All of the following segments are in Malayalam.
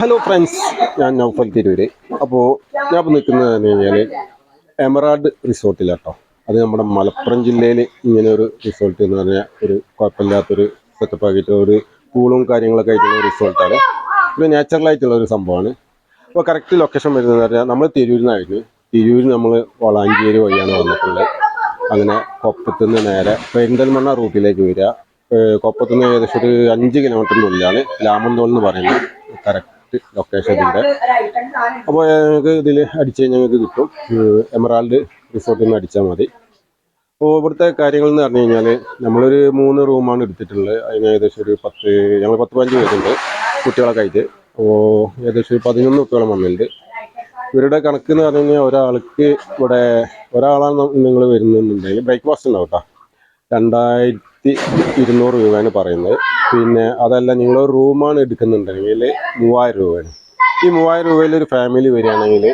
ഹലോ ഫ്രണ്ട്സ് ഞാൻ നൗഫൽ തിരൂര്. അപ്പോൾ ഞാൻ ഇപ്പോൾ നിൽക്കുന്നത് എന്ന് കഴിഞ്ഞാൽ എമറാൾഡ് റിസോർട്ടിലാട്ടോ. അത് നമ്മുടെ മലപ്പുറം ജില്ലയിൽ ഇങ്ങനെ ഒരു റിസോർട്ട് എന്ന് പറഞ്ഞാൽ ഒരു കുഴപ്പമില്ലാത്തൊരു സെറ്റപ്പ് ആക്കിയിട്ട് ഒരു പൂളും കാര്യങ്ങളൊക്കെ ആയിട്ടുള്ള റിസോർട്ടാണ് ഒരു നാച്ചുറൽ ആയിട്ടുള്ള ഒരു സംഭവമാണ്. അപ്പോൾ കറക്റ്റ് ലൊക്കേഷൻ വരുന്നതെന്ന് പറഞ്ഞാൽ നമ്മൾ തിരൂരിൽ നിന്നായിരുന്നു. തിരൂർ നമ്മൾ വളാഞ്ചേരി വഴിയാണ് വന്നിട്ടുള്ളത്. അങ്ങനെ കൊപ്പത്തു നിന്ന് നേരെ പെരിന്തൽമണ്ണ റൂട്ടിലേക്ക് വരിക. കൊപ്പത്തുനിന്ന് ഏകദേശം ഒരു അഞ്ച് കിലോമീറ്ററിന്റെ ഉള്ളിലാണ്. ലാമന്തോൾ എന്ന് പറയുന്നത് കറക്റ്റ് ലൊക്കേഷൻ ഇതിന്റെ അപ്പോൾ ഞങ്ങൾക്ക് ഇതിൽ അടിച്ച് കഴിഞ്ഞാൽ ഞങ്ങൾക്ക് കിട്ടും. എമറാൾഡ് റിസോർട്ടിൽ നിന്ന് അടിച്ചാൽ മതി. അപ്പോൾ ഇവിടുത്തെ കാര്യങ്ങൾ എന്ന് പറഞ്ഞു കഴിഞ്ഞാൽ നമ്മളൊരു മൂന്ന് റൂമാണ് എടുത്തിട്ടുള്ളത്. അതിന് ഏകദേശം ഒരു പത്ത് ഞങ്ങൾ പത്ത് പതിനഞ്ച് പേരുണ്ട് കുട്ടികളൊക്കെ ആയിട്ട്. അപ്പോൾ ഏകദേശം ഒരു പതിനൊന്ന് കുട്ടികളും വന്നിട്ടുണ്ട്. ഇവരുടെ കണക്ക് എന്ന് പറഞ്ഞു കഴിഞ്ഞാൽ ഒരാൾക്ക് ഇവിടെ ഒരാളാണ് നിങ്ങൾ വരുന്നുണ്ടെങ്കിൽ ബ്രേക്ക്ഫാസ്റ്റ് ഉണ്ടാവും കേട്ടോ. രണ്ടായിരത്തി ഇരുന്നൂറ് രൂപയാണ് പറയുന്നത്. പിന്നെ അതല്ല നിങ്ങൾ റൂമാണ് എടുക്കുന്നുണ്ടെങ്കിൽ മൂവായിരം രൂപയാണ്. ഈ മൂവായിരം രൂപയിൽ ഒരു ഫാമിലി വരികയാണെങ്കിൽ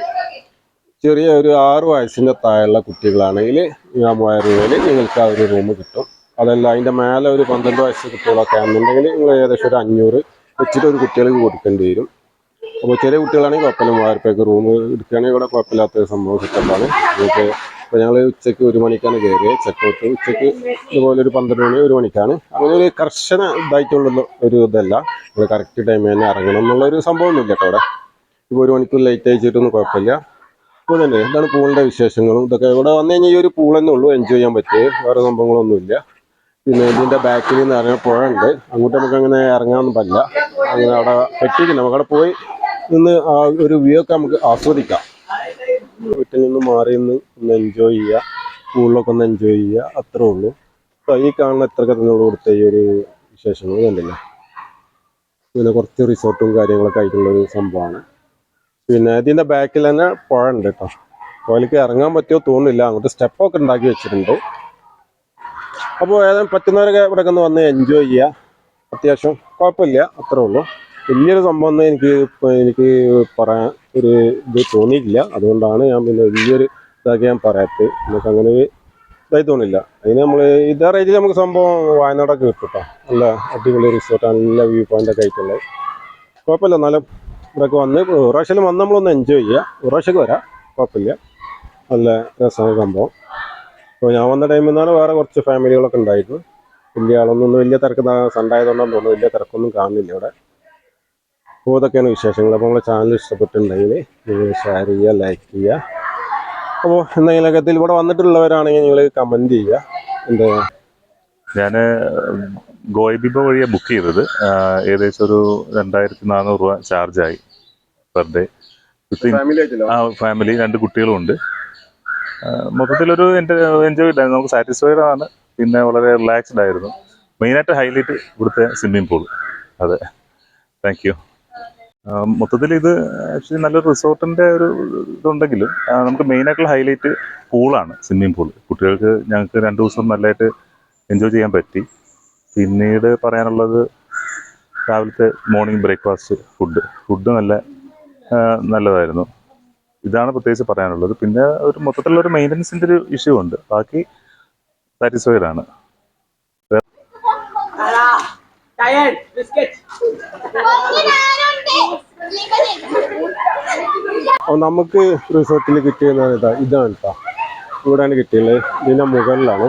ചെറിയ ഒരു ആറ് വയസ്സിന്റെ താഴെയുള്ള കുട്ടികളാണെങ്കിൽ ആ മൂവായിരം രൂപയിൽ നിങ്ങൾക്ക് ആ ഒരു റൂം കിട്ടും. അതല്ല അതിന്റെ മേലെ ഒരു പന്ത്രണ്ട് വയസ്സ് കുട്ടികളൊക്കെ ആണെന്നുണ്ടെങ്കിൽ നിങ്ങൾ ഏകദേശം ഒരു അഞ്ഞൂറ് വെച്ചിട്ട് ഒരു കുട്ടികൾക്ക് കൊടുക്കേണ്ടി വരും. അപ്പോൾ ചെറിയ കുട്ടികളാണെങ്കിൽ കുഴപ്പമില്ല മൂവായിരം രൂപയ്ക്ക് റൂം എടുക്കുകയാണെങ്കിൽ ഇവിടെ കുഴപ്പമില്ലാത്ത സംഭവം സെറ്റപ്പാണ് നിങ്ങൾക്ക് ഇപ്പോൾ ഞങ്ങൾ ഉച്ചയ്ക്ക് ഒരു മണിക്കാണ് കയറിയത് ചെക്കൗട്ട് ഉച്ചയ്ക്ക് ഇതുപോലെ ഒരു പന്ത്രണ്ട് മണി ഒരു മണിക്കാണ്. അങ്ങനെ ഒരു കർശന ഇതായിട്ടുള്ള ഒരു ഇതല്ല. നമ്മൾ കറക്റ്റ് ടൈമിൽ തന്നെ ഇറങ്ങണം എന്നുള്ള ഒരു സംഭവമൊന്നുമില്ല കേട്ടോ അവിടെ. ഇപ്പോൾ ഒരു മണിക്കൂർ ലേറ്റ് അയച്ചിട്ടൊന്നും കുഴപ്പമില്ല. അപ്പോൾ തന്നെ ഇതാണ് പൂളിന്റെ വിശേഷങ്ങളും? ഇതൊക്കെ ഇവിടെ വന്നു കഴിഞ്ഞാൽ ഈ ഒരു പൂൾ തന്നെ ഉള്ളൂ. എൻജോയ് ചെയ്യാൻ പറ്റിയത് വേറെ സംഭവങ്ങളൊന്നുമില്ല. പിന്നെ ഇതിന്റെ ബാക്കിൽ നിന്ന് ഇറങ്ങാൻ പുഴ അങ്ങോട്ട് നമുക്ക് അങ്ങനെ ഇറങ്ങാനൊന്നും പറ്റില്ല. അങ്ങനെ അവിടെ പറ്റിയിട്ടില്ല നമുക്ക് അവിടെ പോയി നിന്ന് ആ ഒരു വ്യൂ ഒക്കെ നമുക്ക് ആസ്വദിക്കാം. വീട്ടിൽ നിന്ന് മാറി നിന്ന് ഒന്ന് എൻജോയ് ചെയ്യുക. സ്കൂളിലൊക്കെ ഒന്ന് എൻജോയ് ചെയ്യുക. അത്രേ ഉള്ളൂ. അപ്പോൾ ഈ കാണുന്ന എത്ര കഥനോട് കൊടുത്ത ഈ ഒരു വിശേഷങ്ങൾ കണ്ടില്ല? പിന്നെ കുറച്ച് റിസോർട്ടും കാര്യങ്ങളൊക്കെ ആയിട്ടുള്ള ഒരു സംഭവമാണ്. പിന്നെ ഇതിന്റെ ബാക്കിൽ തന്നെ പുഴ ഉണ്ട് കേട്ടോ പുഴയിലേക്ക് ഇറങ്ങാൻ പറ്റുമോ തോന്നുന്നില്ല. അങ്ങോട്ട് സ്റ്റെപ്പൊക്കെ ഉണ്ടാക്കി വെച്ചിട്ടുണ്ട്. അപ്പോൾ ഏതായാലും പറ്റുന്നവരൊക്കെ ഇവിടെ ഒന്ന് വന്ന് എൻജോയ് ചെയ്യുക. അത്യാവശ്യം കുഴപ്പമില്ല. അത്രേ ഉള്ളൂ. വലിയൊരു സംഭവം എനിക്ക് എനിക്ക് പറയാൻ ഒരു ഇത് തോന്നിയിട്ടില്ല. അതുകൊണ്ടാണ് ഞാൻ പിന്നെ വലിയൊരു ഇതാക്കി ഞാൻ പറയാത്തത് നമുക്ക് അങ്ങനെ ഒരു ഇതായി തോന്നില്ല അതിന് നമ്മൾ ഇതേ റേറ്റിൽ നമുക്ക് സംഭവം വയനാടൊക്കെ കിട്ടും കേട്ടോ നല്ല അടിപൊളി റിസോർട്ടാണ് നല്ല വ്യൂ പോയിന്റ് ഒക്കെ ആയിട്ടുള്ളത് കുഴപ്പമില്ല. എന്നാലും ഇവിടെയൊക്കെ വന്ന് പ്രാവശ്യം വന്ന് നമ്മളൊന്ന് എൻജോയ് ചെയ്യുക പ്രാവശ്യമൊക്കെ വരാം. കുഴപ്പമില്ല. നല്ല രസമാണ് സംഭവം. അപ്പോൾ ഞാൻ വന്ന ടൈമിൽ നിന്നാണ് വേറെ കുറച്ച് ഫാമിലികളൊക്കെ ഉണ്ടായിരുന്നു വലിയ ആളൊന്നും വലിയ തിരക്ക് സൺഡേ ആയതുകൊണ്ടാന്ന് തോന്നുന്നു. വലിയ തിരക്കൊന്നും കാണുന്നില്ല ഇവിടെ. അപ്പോൾ ഇതൊക്കെയാണ് വിശേഷങ്ങൾ. അപ്പോൾ നമ്മളെ ചാനൽ ഇഷ്ടപ്പെട്ടിട്ടുണ്ടെങ്കിൽ നിങ്ങൾ ഷെയർ ചെയ്യുക ലൈക്ക് ചെയ്യുക. അപ്പോൾ എന്തെങ്കിലുമൊക്കെ ഇതിൽ ഇവിടെ വന്നിട്ടുള്ളവരാണെങ്കിൽ നിങ്ങൾ കമന്റ് ചെയ്യുക. എന്താ? ഞാൻ ഗോയബിബ വഴിയാണ് ബുക്ക് ചെയ്തത്. ഏകദേശം ഒരു രണ്ടായിരത്തി നാനൂറ് രൂപ ചാർജായി പെർ ഡേ ആ ഫാമിലി രണ്ട് കുട്ടികളുമുണ്ട് മൊത്തത്തിലൊരു എന്റെ എൻജോയ് ഉണ്ടായിരുന്നു. നമുക്ക് സാറ്റിസ്ഫൈഡ് ആണ്. പിന്നെ വളരെ റിലാക്സ്ഡ് ആയിരുന്നു. മെയിനായിട്ട് ഹൈലൈറ്റ് ഇവിടുത്തെ സ്വിമ്മിംഗ് പൂൾ അതെ. താങ്ക് യു മൊത്തത്തിൽ ഇത് ആക്ച്വലി നല്ലൊരു റിസോർട്ടിന്റെ ഒരു ഇതുണ്ടെങ്കിലും നമുക്ക് നമുക്ക് മെയിനായിട്ടുള്ള ഹൈലൈറ്റ് പൂളാണ് സ്വിമ്മിംഗ് പൂൾ കുട്ടികൾക്ക് ഞങ്ങൾക്ക് രണ്ട് ദിവസം നല്ലതായിട്ട് എൻജോയ് ചെയ്യാൻ പറ്റി. പിന്നീട് പറയാനുള്ളത് രാവിലത്തെ മോർണിംഗ് ബ്രേക്ക്ഫാസ്റ്റ് ഫുഡ് ഫുഡ് നല്ല നല്ലതായിരുന്നു. ഇതാണ് പ്രത്യേകിച്ച് പറയാനുള്ളത്. പിന്നെ ഒരു മൊത്തത്തിലുള്ള ഒരു മെയിന്റനൻസിന്റെ ഒരു ഇഷ്യൂ ഉണ്ട്. ബാക്കി സാറ്റിസ്ഫൈഡ് ആണ്. Tired, biscuit. നമുക്ക് റിസോർട്ടിൽ ഇതാ ഇതാണ് കേട്ടോ ഇവിടെയാണ് കിട്ടിയുള്ളത് ഇതിന്റെ മുകളിലാണ്.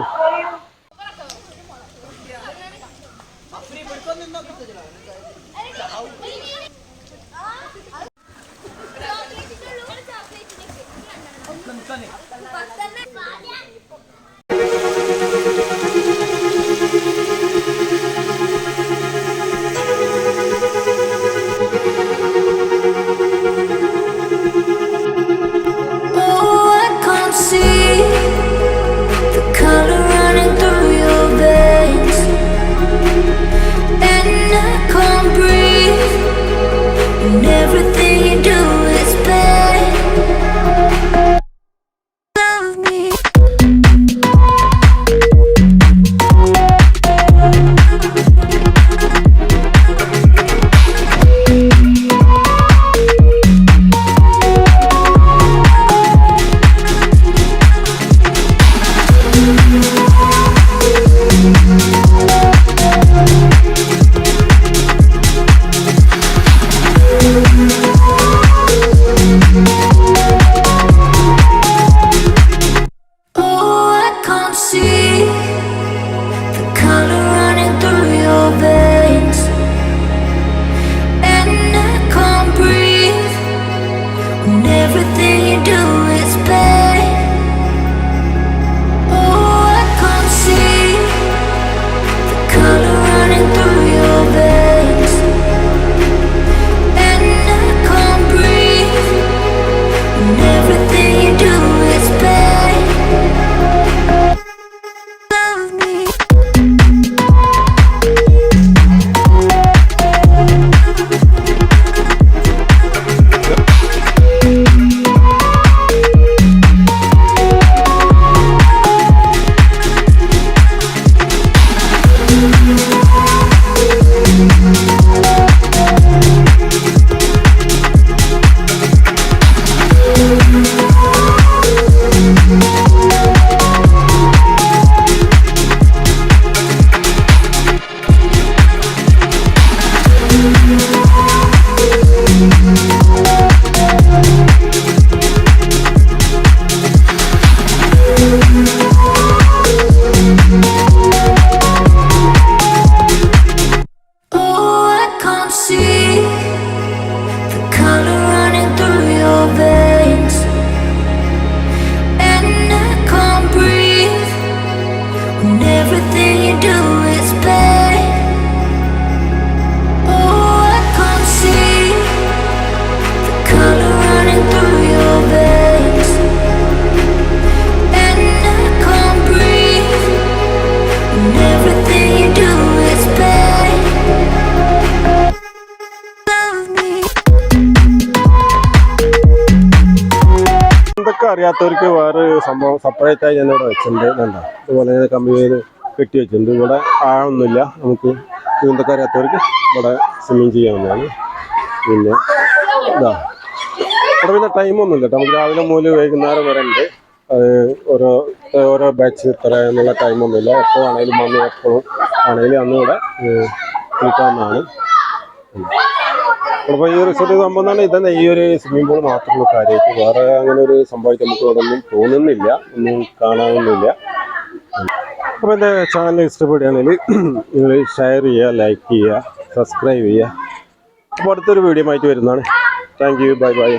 അറിയാത്തവർക്ക് വേറെ സംഭവം സെപ്പറേറ്റ് ആയി ഞാൻ ഇവിടെ വെച്ചിട്ടുണ്ട്. വേണ്ട അതുപോലെ ഞാൻ കമ്പി ചെയ്ത് കെട്ടി വെച്ചിട്ടുണ്ട്. ഇവിടെ ആഴൊന്നുമില്ല നമുക്ക് നീന്തൊക്കെ അറിയാത്തവർക്ക് ഇവിടെ സ്വിമ്മിങ് ചെയ്യാവുന്നതാണ്. പിന്നെ ഇതാ. ഇവിടെ പിന്നെ ടൈമൊന്നുമില്ല നമുക്ക് രാവിലെ മുതൽ വൈകുന്നേരം വരെ ഉണ്ട്. ഓരോ ഓരോ ബാച്ച് ഇത്ര എന്നുള്ള ടൈമൊന്നുമില്ല എപ്പോൾ ആണെങ്കിലും വന്ന് എപ്പോഴും ആണെങ്കിലും അന്ന് ഇവിടെ അപ്പോൾ ഈ റിസോർട്ട് സംഭവം തന്നെ ഇതന്നെ. ഈ ഒരു സ്വിമ്മിംഗ് പൂൾ മാത്രമുള്ള കാര്യമായിട്ട് വേറെ അങ്ങനെ ഒരു സംഭവമായിട്ട് നമുക്ക് അതൊന്നും തോന്നുന്നില്ല. ഒന്നും കാണാനൊന്നുമില്ല. അപ്പോൾ എന്റെ ചാനൽ ഇഷ്ടപ്പെടുകയാണെങ്കിൽ നിങ്ങൾ ഷെയർ ചെയ്യുക ലൈക്ക് ചെയ്യുക സബ്സ്ക്രൈബ് ചെയ്യുക. അപ്പോൾ അടുത്തൊരു വീഡിയോ ആയിട്ട് വരുന്നതാണ്. Thank you bye bye